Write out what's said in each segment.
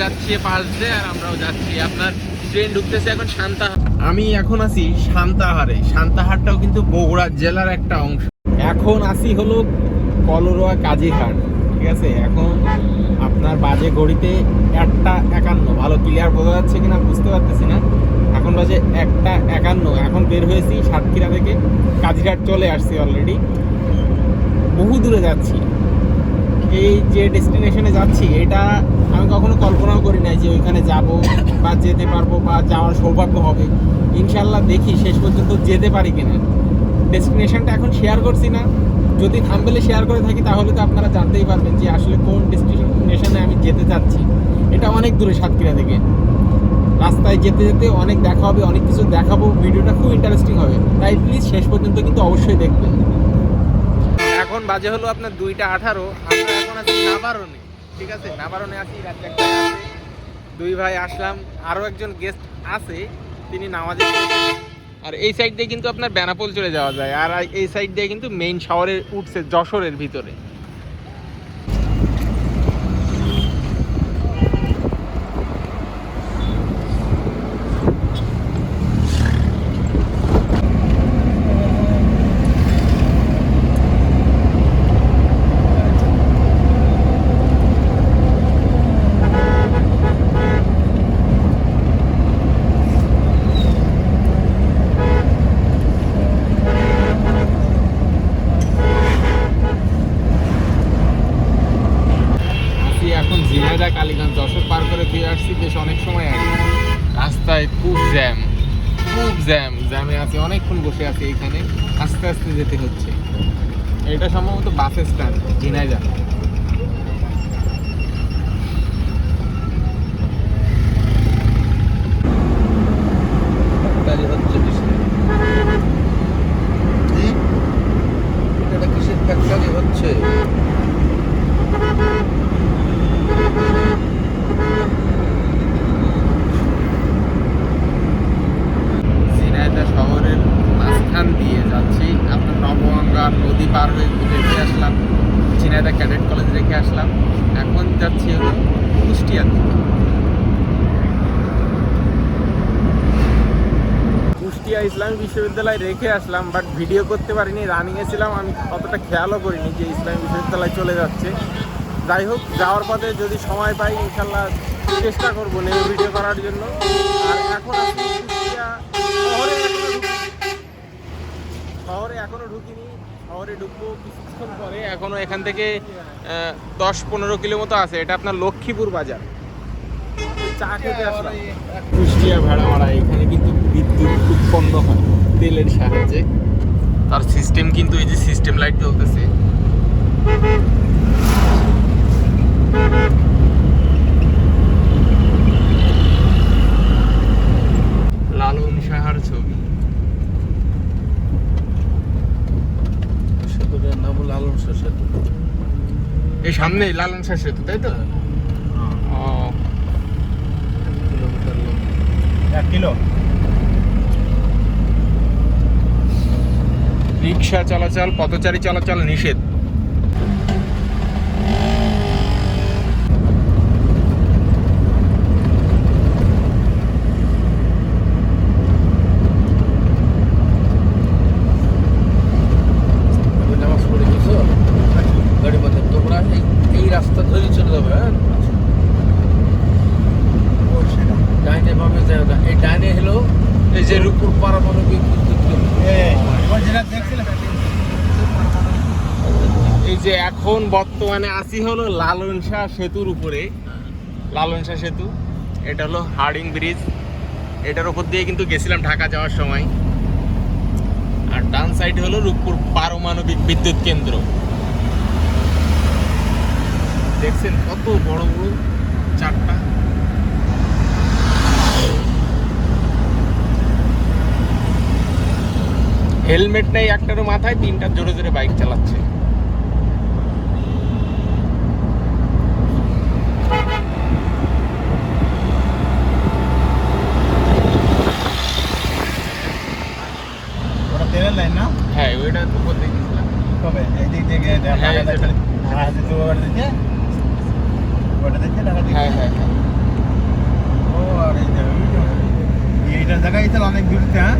যাচ্ছে পাশ দিয়ে আর আমরাও যাচ্ছি। আপনার ট্রেন ঢুকতেছে এখন শান্তা আমি এখন আছি শান্তাহারে। শান্তাহারটাও কিন্তু বগুড়া জেলার একটা অংশ। এখন আসি হলো কলরোয়া কাজীঘাট ঠিক আছে? এখন আপনার বাজে ঘড়িতে একটা একান্ন। ভালো ক্লিয়ার বোঝা যাচ্ছে কিনা বুঝতে পারতেছি না। এখন বাজে একটা একান্ন। এখন বের হয়েছি সাতক্ষীরা থেকে। কাজীঘাট চলে আসছি অলরেডি বহু দূরে যাচ্ছি। এই যে ডেস্টিনেশনে যাচ্ছি, এটা আমি কখনো কল্পনাও করি নাই যে ওইখানে যাব বা যেতে পারব বা যাওয়ার সৌভাগ্য হবে। ইনশাল্লাহ দেখি শেষ পর্যন্ত যেতে পারি কিনা। ডেস্টিনেশনটা এখন শেয়ার করছি না। যদি থাম্বেলে শেয়ার করে থাকি, তাহলে তো আপনারা জানতেই পারবেন যে আসলে কোন ডেস্টিনেশনে আমি যেতে চাচ্ছি। এটা অনেক দূরে সাতক্ষীরা থেকে। রাস্তায় যেতে যেতে অনেক দেখা হবে, অনেক কিছু দেখাবো, ভিডিওটা খুব ইন্টারেস্টিং হবে। তাই প্লিজ শেষ পর্যন্ত কিন্তু অবশ্যই দেখবেন। এখন বাজে হলো আপনার দুইটা আঠারো, আমরা এখন আছি নাবারণে, ঠিক আছে? নাবারণে আছি দুই ভাই আসলাম আরও একজন গেস্ট আছে, তিনি নামাজে আর এই সাইড দিয়ে কিন্তু আপনার বেনাপোল চলে যাওয়া যায়, আর এই সাইড দিয়ে কিন্তু মেইন শহরে উঠছে যশোরের ভিতরে আসি এখন ঝিনাইদা, কালীগঞ্জ যশোর পার করে ফিরে আসছি, বেশ অনেক সময় আগে। রাস্তায় খুব জ্যাম খুব জ্যাম, জ্যামে আছে, অনেকক্ষণ বসে আছে এখানে। আস্তে আস্তে যেতে হচ্ছে। এটা সম্ভবত বাস স্ট্যান্ড, ঝিনাইদা গাড়ি হচ্ছে কিসের এটা কিসের ফ্যাক্টরি হচ্ছে ঝিনাইদা শহরের মাঝখান দিয়ে যাচ্ছি আপনার নবগঙ্গা নদী পার হয়ে রেখে আসলাম? ঝিনাইদা ক্যাডেট কলেজ রেখে আসলাম। এখন যাচ্ছি হলো কুষ্টিয়ার দিকে। কুষ্টিয়া ইসলামী বিশ্ববিদ্যালয় রেখে আসলাম বাট ভিডিও করতে পারিনি রানিংয়ে ছিলাম, আমি অতটা খেয়ালও করিনি যে ইসলামী বিশ্ববিদ্যালয় চলে যাচ্ছে। যাই হোক, যাওয়ার পথে যদি সময় পাই ইনশাল্লাহ চেষ্টা করব নেমে ভিডিও করার জন্য। আর এখন শহরে। শহরে এখনও ঢুকিনি। শহরে ঢুকবো কিছুক্ষণ পরে এখনও এখান থেকে দশ পনেরো কিলো মতো আছে। এটা আপনার লক্ষ্মীপুর বাজার। চা খেতে আসলাম। কুষ্টিয়া ভেড়ামারা এখানে কিন্তু বিদ্যুৎ উৎপন্ন হয় তেলের সাহায্যে। তার সিস্টেম কিন্তু এই যে সিস্টেম লাইট জ্বলতেছে লালন সাহার ছবি শাহ সেতু এই সামনেই লালন সেতু তাই তো? লম্বা। এক কিলো? রিক্সা চলাচল পথচারী চলাচল নিষেধ তুমি নামাজ পড়ে গেছো গাড়ি পথে তোমরা এই এই রাস্তা ধরে চলে যাবে হ্যাঁ ডাইনে ভাবে যাও না এই ডাইনে হলো এই যে রূপ রূপপুর পারমাণবিক বিদ্যুৎ কেন্দ্র দেখছিলাম এই যে এখন বর্তমানে আসি হলো লালন শাহ সেতুর উপরে। লালন শাহ সেতু। এটা হলো হার্ডিং ব্রিজ। এটার উপর দিয়ে কিন্তু গেছিলাম ঢাকা যাওয়ার সময়। আর ডান সাইড হলো রূপপুর পারমাণবিক বিদ্যুৎ কেন্দ্র। দেখছেন কত বড় বড় চারটা। হেলমেট নেই একটারও মাথায়, তিনটা জোরে জোরে বাইক চালাচ্ছে। হ্যাঁ ওইটা তো বলতে এই দিক থেকে ঢাকা থেকে হাতে ওটা দেখে হ্যাঁ ও আর এই জায়গা এইটা জায়গায় তো অনেক দূরতে হ্যাঁ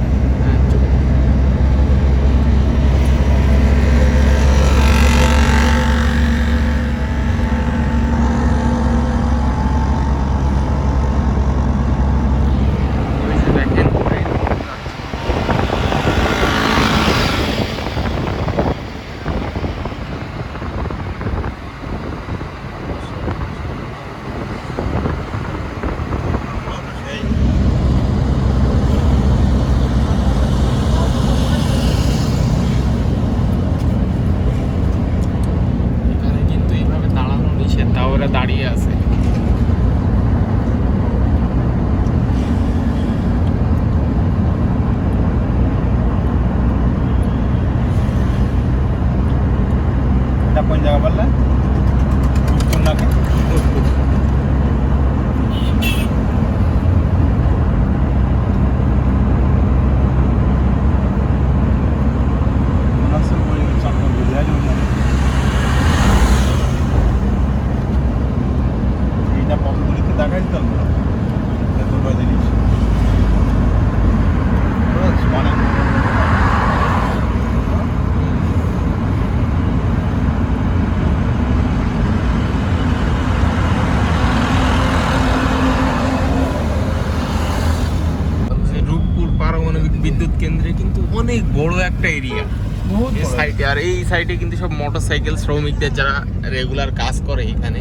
সাইডে কিন্তু সব মোটরসাইকেল শ্রমিকদের যারা রেগুলার কাজ করে এখানে।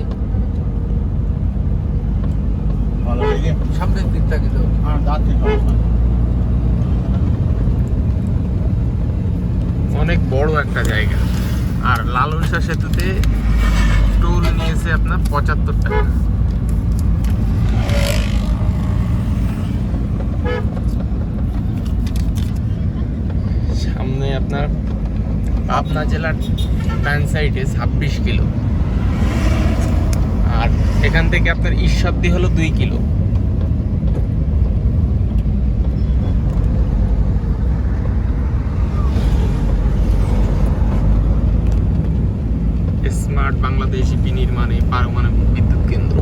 সামনের দিকটা কিন্তু হ্যাঁ। অনেক বড় একটা জায়গা। আর লালন শাহ সেতুতে টোল নিয়েছে আপনার পঁচাত্তর টাকা। সামনে আপনার পাবনা জেলার ডান সাইডে ছাব্বিশ কিলো। আর এখান থেকে আপনার ঈশ্বরদী হলো দুই কিলো। স্মার্ট বাংলাদেশ বিনির্মাণে পারমাণবিক বিদ্যুৎ কেন্দ্র।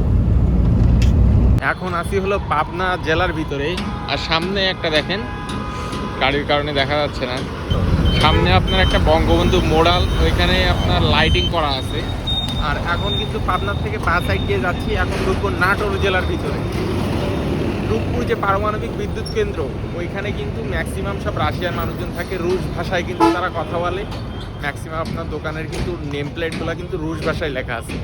এখন আসি হলো পাবনা জেলার ভিতরে। আর সামনে একটা দেখেন গাড়ির কারণে দেখা যাচ্ছে না। সামনে আপনার একটা বঙ্গবন্ধু মোড়াল, ওইখানে আপনার লাইটিং করা আছে। আর এখন কিন্তু পাবনার থেকে পা সাইড দিয়ে যাচ্ছি, এখন ঢুকবো নাটোর জেলার ভিতরে। রূপপুর যে পারমাণবিক বিদ্যুৎ কেন্দ্র, ওইখানে কিন্তু ম্যাক্সিমাম সব রাশিয়ার মানুষজন থাকে। রুশ ভাষায় কিন্তু তারা কথা বলে। ম্যাক্সিমাম আপনার দোকানের কিন্তু নেম প্লেটগুলো কিন্তু রুশ ভাষায় লেখা আছে।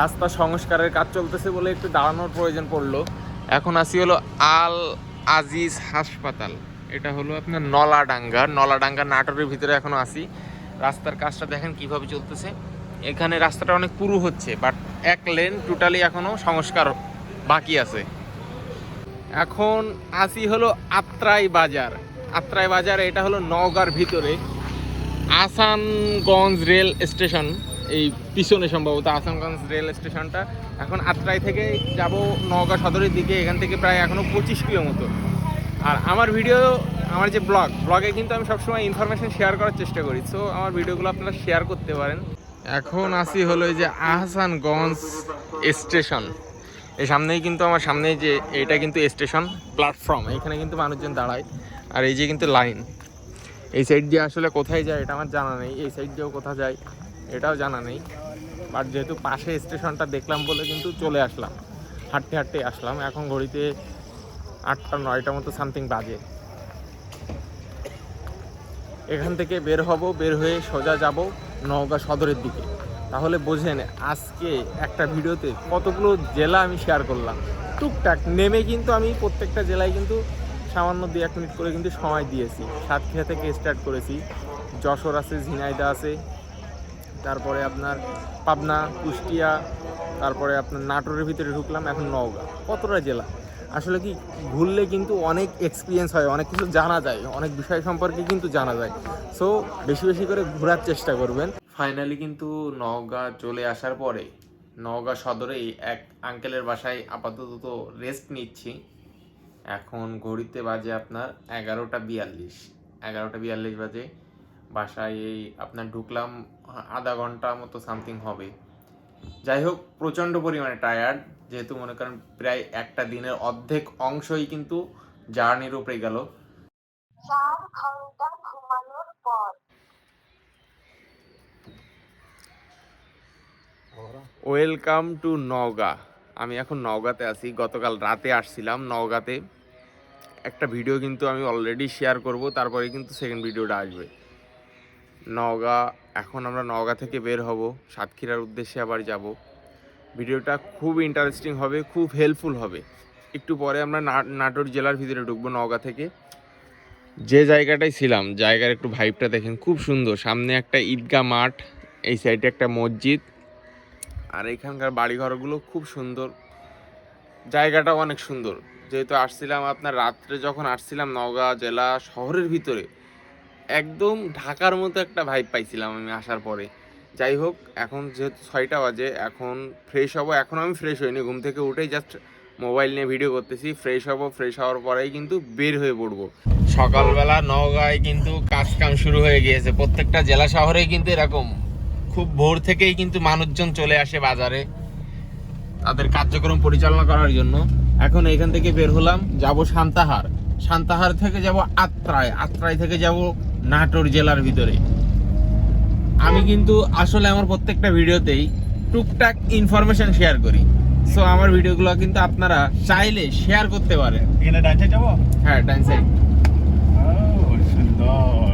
রাস্তা সংস্কারের কাজ চলতেছে বলে একটু দাঁড়ানোর প্রয়োজন পড়ল। এখন আসি হলো আল আজিজ হাসপাতাল। এটা হলো আপনার নলাডাঙ্গা। নলাডাঙ্গা নাটোরের ভিতরে এখনও আসি রাস্তার কাজটা দেখেন কীভাবে চলতেছে। এখানে রাস্তাটা অনেক পুরু হচ্ছে বাট এক লেন টোটালি এখনও সংস্কার বাকি আছে। এখন আসি হলো আত্রাই বাজার। আত্রাই বাজার, এটা হলো নওগাঁর ভিতরে। আসানগঞ্জ রেল স্টেশন, এই পিছনে সম্ভবত আসানগঞ্জ রেল স্টেশনটা। এখন আত্রাই থেকে যাব নওগাঁ সদরের দিকে, এখান থেকে প্রায় এখনও পঁচিশ কিলো মতো আর আমার ভিডিও আমার যে ব্লগ ব্লগে কিন্তু আমি সবসময় ইনফরমেশন শেয়ার করার চেষ্টা করি। সো আমার ভিডিওগুলো আপনারা শেয়ার করতে পারেন। এখন আসি হলো এই যে আহসানগঞ্জ স্টেশন এই সামনেই কিন্তু আমার সামনে যে এটা কিন্তু স্টেশন প্ল্যাটফর্ম এখানে কিন্তু মানুষজন দাঁড়ায়। আর এই যে কিন্তু লাইন এই সাইড দিয়ে আসলে কোথায় যায় এটা আমার জানা নেই। এই সাইড দিয়েও কোথায় যায় এটাও জানা নেই। বাট যেহেতু পাশে স্টেশনটা দেখলাম বলে কিন্তু চলে আসলাম। হাঁটতে হাঁটতে আসলাম। এখন ঘড়িতে আটটা, নয়টা মতো সামথিং বাজে। এখান থেকে বের হব, বের হয়ে সোজা যাব নওগাঁ সদরের দিকে। তাহলে বোঝেন আজকে একটা ভিডিওতে কতগুলো জেলা আমি শেয়ার করলাম। টুকটাক নেমে কিন্তু আমি প্রত্যেকটা জেলায় কিন্তু সামান্য দুই এক মিনিট করে কিন্তু সময় দিয়েছি। সাতক্ষীরা থেকে স্টার্ট করেছি। যশোর আছে ঝিনাইদা আছে। তারপরে আপনার পাবনা, কুষ্টিয়া, তারপরে আপনার নাটোরের ভিতরে ঢুকলাম, এখন নওগাঁ। কতটা জেলা? আসলে কি ঘুরলে কিন্তু অনেক এক্সপিরিয়েন্স হয়, অনেক কিছু জানা যায়, অনেক বিষয় সম্পর্কে কিন্তু জানা যায়। সো বেশি বেশি করে ঘোরার চেষ্টা করবেন। ফাইনালি কিন্তু নওগাঁ চলে আসার পরে, নওগাঁ সদরেই এক আঙ্কেলের বাসায় আপাতত রেস্ট নিচ্ছি। এখন ঘড়িতে বাজে আপনার এগারোটা বিয়াল্লিশ। এগারোটা বিয়াল্লিশ বাজে। বাসায় এই আপনার ঢুকলাম, আধা ঘণ্টা মতো সামথিং হবে। যাই হোক, প্রচণ্ড পরিমাণে টায়ার্ড যেহেতু মনে করেন প্রায় একটা দিনের অর্ধেক অংশই কিন্তু জার্নির উপরে গেল। Welcome to Naogaon. আমি এখন নওগাঁতে আছি। গতকাল রাতে আসছিলাম নওগাঁতে। একটা ভিডিও কিন্তু আমি অলরেডি শেয়ার করব তারপরে কিন্তু সেকেন্ড ভিডিওটা আসবে। নওগাঁ এখন আমরা নওগাঁ থেকে বের হব। সাতক্ষীরার উদ্দেশ্যে আবার যাব। ভিডিওটা খুব ইন্টারেস্টিং হবে, খুব হেল্পফুল হবে। একটু পরে আমরা নাটোর জেলার ভিতরে ঢুকবো নওগাঁ থেকে। যে জায়গাটায় ছিলাম, জায়গার একটু ভাইবটা দেখেন, খুব সুন্দর। সামনে একটা ঈদগাহ মাঠ, এই সাইডে একটা মসজিদ। আর এখানকার বাড়িঘরগুলো খুব সুন্দর। জায়গাটাও অনেক সুন্দর। যেহেতু আসছিলাম আপনার রাত্রে, যখন আসছিলাম নওগাঁ জেলা শহরের ভিতরে, একদম ঢাকার মতো একটা ভাইব পাইছিলাম আমি আসার পরে। যাই হোক, এখন যেহেতু ছয়টা বাজে, এখন ফ্রেশ হব। এখন আমি ফ্রেশ হইনি, ঘুম থেকে উঠেই জাস্ট মোবাইল নিয়ে ভিডিও করতেছি। ফ্রেশ হব ফ্রেশ হওয়ার পরেই কিন্তু বের হয়ে পড়ব। সকালবেলা নওগাঁয় কিন্তু কাজ কাম শুরু হয়ে গিয়েছে। প্রত্যেকটা জেলা শহরেই কিন্তু এরকম। খুব ভোর থেকেই কিন্তু মানুষজন চলে আসে বাজারে তাদের কার্যক্রম পরিচালনা করার জন্য। এখন এখান থেকে বের হলাম, যাব সান্তাহার। সান্তাহার থেকে যাব আত্রায়। আত্রায় থেকে যাব নাটোর জেলার ভিতরে। আমি কিন্তু আসলে আমার প্রত্যেকটা ভিডিওতেই টুকটাক ইনফরমেশন শেয়ার করি। সো আমার ভিডিওগুলো কিন্তু আপনারা চাইলে শেয়ার করতে পারেন। এখানে ডান্সে যাব? হ্যাঁ ডান সাইড সুন্দর।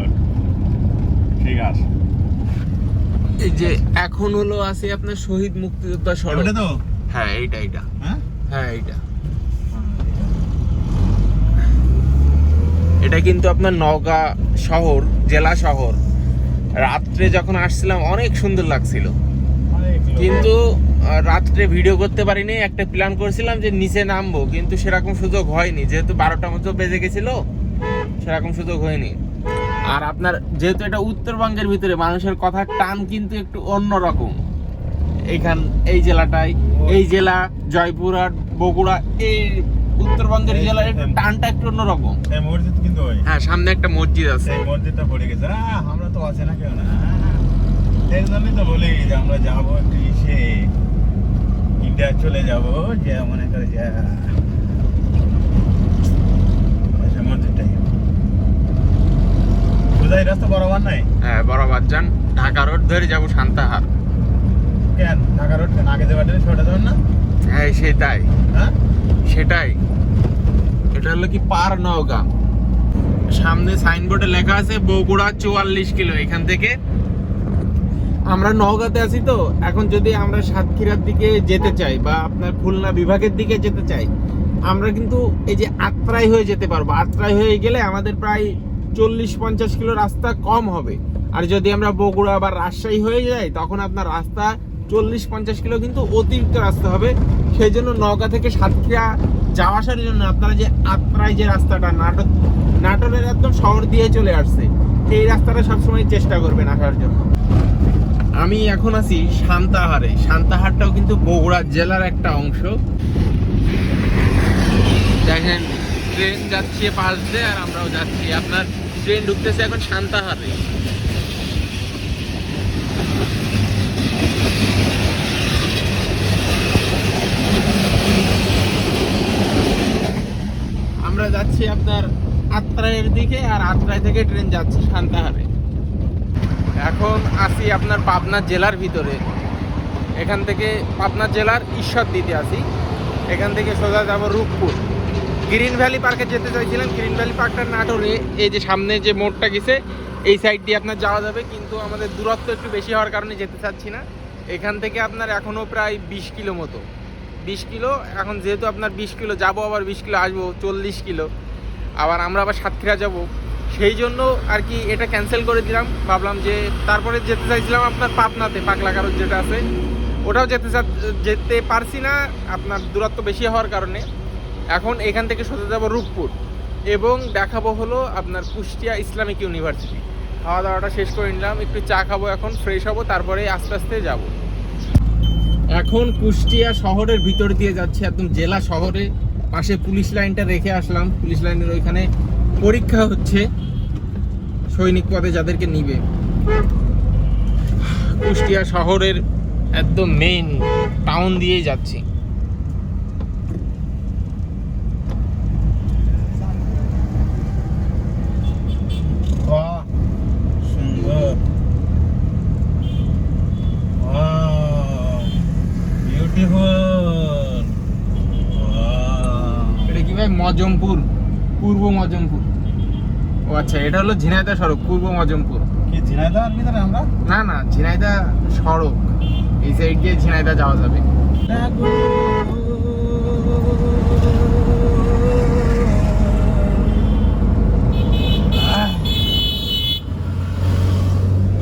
ঠিক আছে। এই যে এখন হলো আছে আপনার শহীদ মুক্তিযোদ্ধা সড়ক। তো? হ্যাঁ এইটা এইটা। হ্যাঁ? হ্যাঁ এইটা। এটা কিন্তু আপনার নওগাঁ শহর জেলা শহর। রাত্রে যখন আসছিলাম অনেক সুন্দর লাগছিল। কিন্তু রাত্রে ভিডিও করতে পারিনি একটা প্ল্যান করেছিলাম যে নিচে নামবো কিন্তু সেরকম সুযোগ হয়নি। যেহেতু বারোটা মতো বেজে গেছিল সেরকম সুযোগ হয়নি। আর আপনার যেহেতু এটা উত্তরবঙ্গের ভিতরে মানুষের কথার টান কিন্তু একটু অন্যরকম। এইখান এই জেলাটাই এই জেলা জয়পুরহাট বগুড়া এই উত্তরবঙ্গের জেলার একটু টানটা একটু অন্যরকম। এই মসজিদ কিন্তু ওই। হ্যাঁ সামনে একটা মসজিদ আছে। মসজিদটা পড়ে গেছে। আমরা তো আছে না কেউ না। এই জন্যই তো বলি যে আমরা যাব একটু ইন্ডিয়া চলে যাব যে মনে করে যে সেই মসজিদটাই। কোথায় রাস্তা বরাবর নাই? হ্যাঁ বরাবর যান। ঢাকা রোড ধরে যাব সান্তাহার। কেন? ঢাকা রোড কেন? আগে যাবার ছোটা যাবেন না? হ্যাঁ সেটাই। হ্যাঁ? সেটাই। এটা হলো কি পার নওগাঁ। সামনে সাইনবোর্ডে লেখা আছে, বগুড়া চুয়াল্লিশ কিলো, এখান থেকে। আমরা নওগাঁতে আছি তো, এখন যদি আমরা সাতক্ষীরার দিকে যেতে চাই বা আপনার খুলনা বিভাগের দিকে যেতে চাই, আমরা কিন্তু এই যে আত্রাই হয়ে যেতে পারব। আত্রাই হয়ে গেলে আমাদের প্রায় চল্লিশ পঞ্চাশ কিলো রাস্তা কম হবে। আর যদি আমরা বগুড়া বা রাজশাহী হয়ে যাই, তখন আপনার রাস্তা চল্লিশ পঞ্চাশ কিলো কিন্তু অতিরিক্ত রাস্তা হবে। সেই জন্য নওগাঁ থেকে সাতক্ষীরা যাওয়া আসার জন্য আপনারা যে আত্রাই যে রাস্তাটা নাটক নাটোরের একদম শহর দিয়ে চলে আসছে, এই রাস্তাটা সবসময় চেষ্টা করবেন আসার জন্য। আমি এখন আছি সান্তাহারে সান্তাহারটাও কিন্তু বগুড়া জেলার একটা অংশ। দেখেন, ট্রেন যাচ্ছে পাশ দিয়ে আর আমরাও যাচ্ছি। আপনার ট্রেন ঢুকতেছে এখন সান্তাহারে আমরা যাচ্ছি আপনার আত্রাইয়ের দিকে আর আত্রাই থেকে ট্রেন যাচ্ছে সান্তাহারে এখন আসি আপনার পাবনা জেলার ভিতরে। এখান থেকে পাবনা জেলার ঈশ্বর দিতে আসি। এখান থেকে সোজা যাব রূপপুর। গ্রিন ভ্যালি পার্কে যেতে চাইছিলাম গ্রিন ভ্যালি পার্কটার নাটোরে এই যে সামনে যে মোড়টা গেছে, এই সাইড দিয়ে আপনার যাওয়া যাবে। কিন্তু আমাদের দূরত্ব একটু বেশি হওয়ার কারণে যেতে চাচ্ছি না। এখান থেকে আপনার এখনও প্রায় বিশ কিলো মতো। বিশ কিলো, এখন যেহেতু আপনার বিশ কিলো, যাব আবার বিশ কিলো, আসব চল্লিশ কিলো। আবার আমরা আবার সাতক্ষীরা যাব। সেই জন্য আর কি এটা ক্যান্সেল করে দিলাম। ভাবলাম যে তারপরে যেতে চাইছিলাম আপনার পাবনাতে পাকলা কারণ যেটা আছে। ওটাও যেতে যেতে পারছি না, আপনার দূরত্ব বেশি হওয়ার কারণে। এখন এখান থেকে সোজা যাব রূপপুর এবং দেখাবো হলো আপনার কুষ্টিয়া ইসলামিক ইউনিভার্সিটি। খাওয়া দাওয়াটা শেষ করে নিলাম, একটু চা খাব এখন ফ্রেশ হব, তারপরে আস্তে আস্তে যাব। এখন কুষ্টিয়া শহরের ভিতর দিয়ে যাচ্ছে, একদম জেলা শহরে। পাশে পুলিশ লাইনটা রেখে আসলাম। পুলিশ লাইনের ওইখানে পরীক্ষা হচ্ছে সৈনিক পদে যাদেরকে নিবে। কুষ্টিয়া শহরের একদম মেইন টাউন দিয়েই যাচ্ছি। আচ্ছা এটা হলো ঝিনাইদহ সড়ক পূর্ব মজমপুর। কি ঝিনাইদহের ভিতরে আমরা? না না ঝিনাইদা সড়ক। এই সাইড দিয়ে ঝিনাইদা যাওয়া যাবে।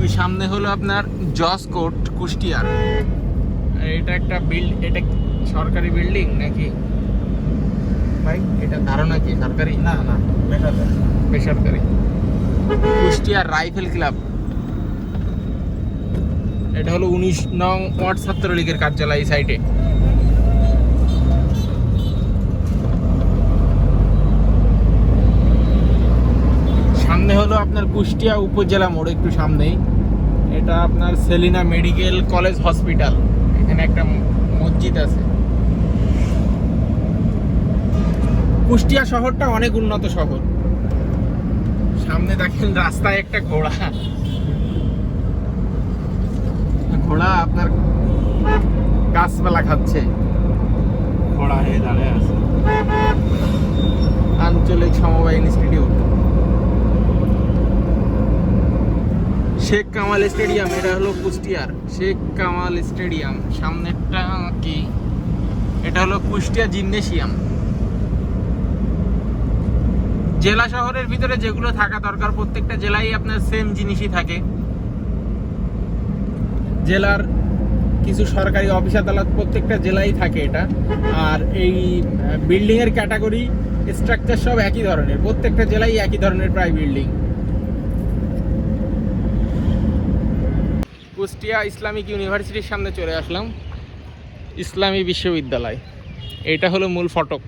ওই সামনে হলো আপনার জজ কোর্ট কুষ্টিয়ার এটা একটা বিল্ড এটা সরকারি বিল্ডিং নাকি? ভাই এটা ধারণা কি? সরকারি? না না বেসরকারি। কুষ্টিয়ার রাইফেল ক্লাব। এটা হলো উনিশ নং ওয়ার্ড ছাত্রলীগের কার্যালয় এই সাইডে সামনে হলো আপনার কুষ্টিয়া উপজেলা মোড় একটু সামনেই। এটা আপনার সেলিনা মেডিকেল কলেজ হসপিটাল। এখানে একটা মসজিদ আছে। কুষ্টিয়া শহরটা অনেক উন্নত শহর। সামনে দেখেন রাস্তায় একটা ঘোড়া। ঘোড়া আপনার গাছপালা খাচ্ছে। ঘোড়া হয়ে দাঁড়িয়ে আছে। আঞ্চলিক সমবায় ইনস্টিটিউট। শেখ কামাল স্টেডিয়াম, এটা হলো কুষ্টিয়ার। শেখ কামাল স্টেডিয়াম, সামনেরটা কি? এটা হলো কুষ্টিয়া জিমনেশিয়াম। জেলা শহরের ভিতরে যেগুলো থাকা দরকার, প্রত্যেকটা জেলায় আপনার সেম জিনিসই থাকে। জেলার কিছু সরকারি অফিস আদালত প্রত্যেকটা জেলায় থাকে এটা। আর এই বিল্ডিং এর ক্যাটাগরি স্ট্রাকচার সব একই ধরনের। প্রত্যেকটা জেলায় একই ধরনের প্রায় বিল্ডিং কুষ্টিয়া ইসলামিক ইউনিভার্সিটির সামনে চলে আসলাম। ইসলামী বিশ্ববিদ্যালয়। এটা হলো মূল ফটক।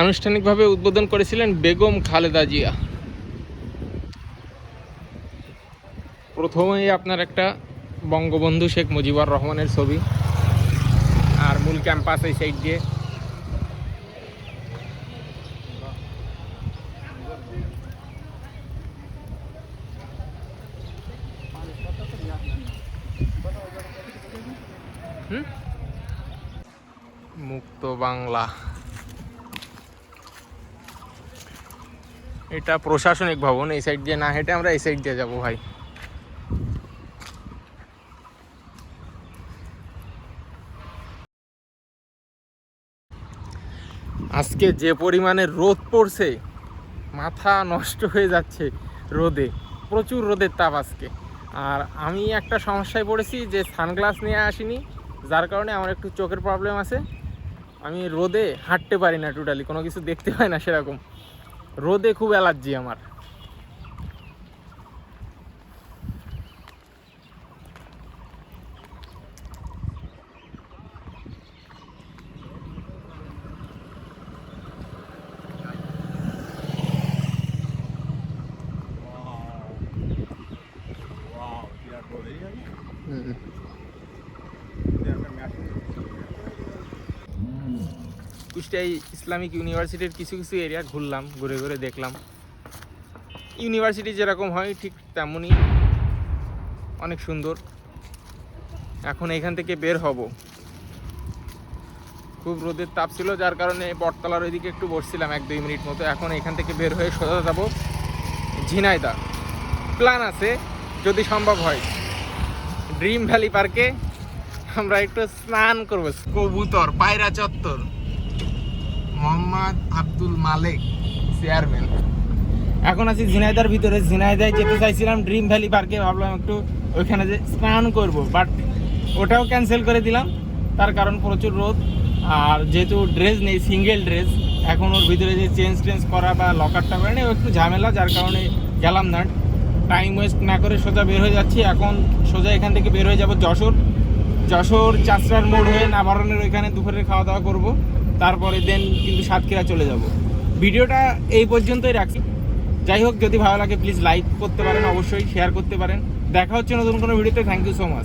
আনুষ্ঠানিকভাবে উদ্বোধন করেছিলেন বেগম খালেদা জিয়া। প্রথমেই আপনার একটা বঙ্গবন্ধু শেখ মুজিবুর রহমানের ছবি আর মূল ক্যাম্পাস এই সাইড দিয়ে। মুক্ত বাংলা। এটা প্রশাসনিক ভবন, এই সাইড দিয়ে না হেঁটে আমরা এই সাইড দিয়ে যাব ভাই। আজকে যে পরিমাণে রোদ পড়ছে, মাথা নষ্ট হয়ে যাচ্ছে রোদে, প্রচুর রোদের তাপ আজকে। আর আমি একটা সমস্যায় পড়েছি যে সানগ্লাস নিয়ে আসিনি, যার কারণে আমার একটু চোখের প্রবলেম আছে। আমি রোদে হাঁটতে পারি না টোটালি কোনো কিছু দেখতে পাই না সেরকম। রোদে খুব অ্যালার্জি আমার। ওয়াও বিরাট বড় এই জায়গা। হুম। এটা একটা ম্যাচিং কুষ্টিয়ায় ইসলামিক ইউনিভার্সিটির কিছু কিছু এরিয়া ঘুরলাম, ঘুরে ঘুরে দেখলাম। ইউনিভার্সিটি যেরকম হয় ঠিক তেমনই অনেক সুন্দর। এখন এখান থেকে বের হব। খুব রোদের তাপ ছিল, যার কারণে বটতলার ওইদিকে একটু বসছিলাম এক দুই মিনিট মতো। এখন এখান থেকে বের হয়ে সোজা যাব ঝিনাইদা প্ল্যান আছে, যদি সম্ভব হয়। ড্রিম ভ্যালি পার্কে আমরা একটু স্নান করব। কবুতর, পায়রা চত্বর। মোহাম্মদ আব্দুল মালেক চেয়ারম্যান এখন আছি ঝিনাইদার ভিতরে। ঝিনাইদায় যেতে চাইছিলাম ড্রিম ভ্যালি পার্কে ভাবলাম একটু ওইখানে যে স্নান করব বাট ওটাও ক্যান্সেল করে দিলাম। তার কারণ প্রচুর রোদ। আর যেহেতু ড্রেস নেই সিঙ্গেল ড্রেস এখন ওর ভিতরে যে চেঞ্জ টেঞ্জ করা বা লকারটা করে নেই একটু ঝামেলা, যার কারণে গেলাম না। টাইম ওয়েস্ট না করে সোজা বের হয়ে যাচ্ছি। এখন সোজা এখান থেকে বের হয়ে যাব যশোর। যশোর চাষরার মোড় হয়ে নাবারণের ওইখানে দুপুরের খাওয়া দাওয়া করব। তারপরে দেন কিন্তু সাতক্ষীরা চলে যাব। ভিডিওটা এই পর্যন্তই রাখছি। যাই হোক, যদি ভালো লাগে প্লিজ লাইক করতে পারেন, অবশ্যই শেয়ার করতে পারেন। দেখা হচ্ছে নতুন কোনো ভিডিওতে। Thank you so much